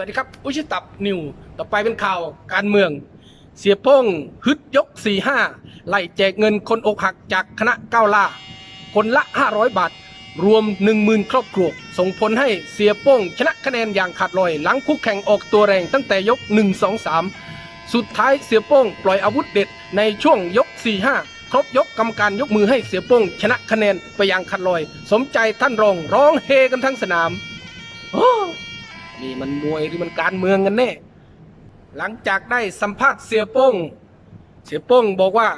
วัสดีครับ อุชิตับนิว ต่อไปเป็นข่าวการเมือง เสียโป้งฮึดยก 45 ไล่แจกเงินคนอกหักจากคณะก้าวล่า คนละ 500 บาท รวม 10,000 ครอบครัว ส่งผลให้เสียโป้งชนะคะแนนอย่างขาดลอย หลังคู่แข่งออกตัวแรงตั้งแต่ยก 1 2 3 สุดท้ายเสียโป้งปล่อยอาวุธเด็ดในช่วงยก 4-5ครบยกกรรมการยกมือให้เสียโป้งชนะคะแนนไปอย่างขาดลอย สมใจท่านรองร้องเฮกันทั้งสนามโอ้ นี่มันมวยหรือมันการเมืองกันแน่ หลังจากได้สัมภาษณ์เสียโป้ง เสียโป้งบอกว่า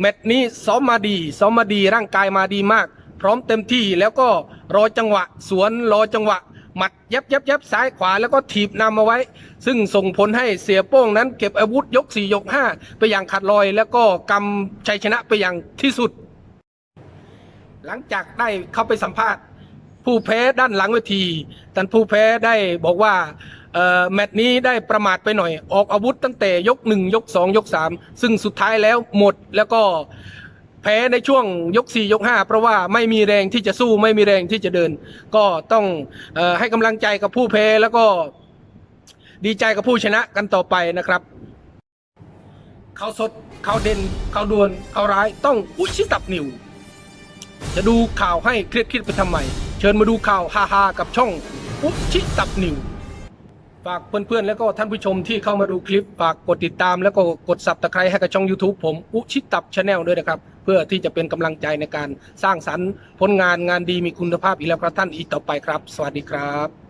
แมตช์นี้ซ้อมมาดีซ้อมมาดีร่างกายมาดีมาก พร้อมเต็มที่แล้วก็รอจังหวะ สวนรอจังหวะ หมัดยับยับยับซ้ายขวาแล้วก็ถีบนำมาไว้ ซึ่งส่งผลให้เสียโป้งนั้น เก็บอาวุธยก4ยก5ไปอย่างขาดลอย แล้วก็กำชัยชนะไปอย่างที่สุด หลังจากได้เข้าไปสัมภาษณ์ ผู้แพ้ด้านหลังเวทีท่านผู้แพ้ได้บอกว่าแมตช์นี้ได้ประมาทไปหน่อย ออกอาวุธตั้งแต่ยกหนึ่งยกสองยกสามซึ่งสุดท้ายแล้วหมดแล้วก็แพ้ในช่วงยกสี่ยกห้าเพราะว่าไม่มีแรงที่จะสู้ไม่มีแรงที่จะเดิน ก็ต้องอให้กำลังใจกับผู้แพ้แล้วก็ดีใจกับผู้ชนะกันต่อไปนะครับ เขาสดเขาเด่นเขาดวลเขาร้ายต้องอุชิตับนิว จะดูข่าวให้เครียดคิดไปทำไม เชิญมาดูข่าวฮาฮากับช่องอุชิตับนิวฝากเพื่อนๆ แล้วก็ท่านผู้ชมที่เข้ามาดูคลิป ฝากกดติดตามแล้วก็กดสับตะไคร้ให้กับช่อง YouTube ผมอุชิตับชาแนลด้วยนะครับ เพื่อที่จะเป็นกำลังใจในการสร้างสรรค์ผลงานงานดีมีคุณภาพอีกแล้วครับท่านอีกต่อไปครับ สวัสดีครับ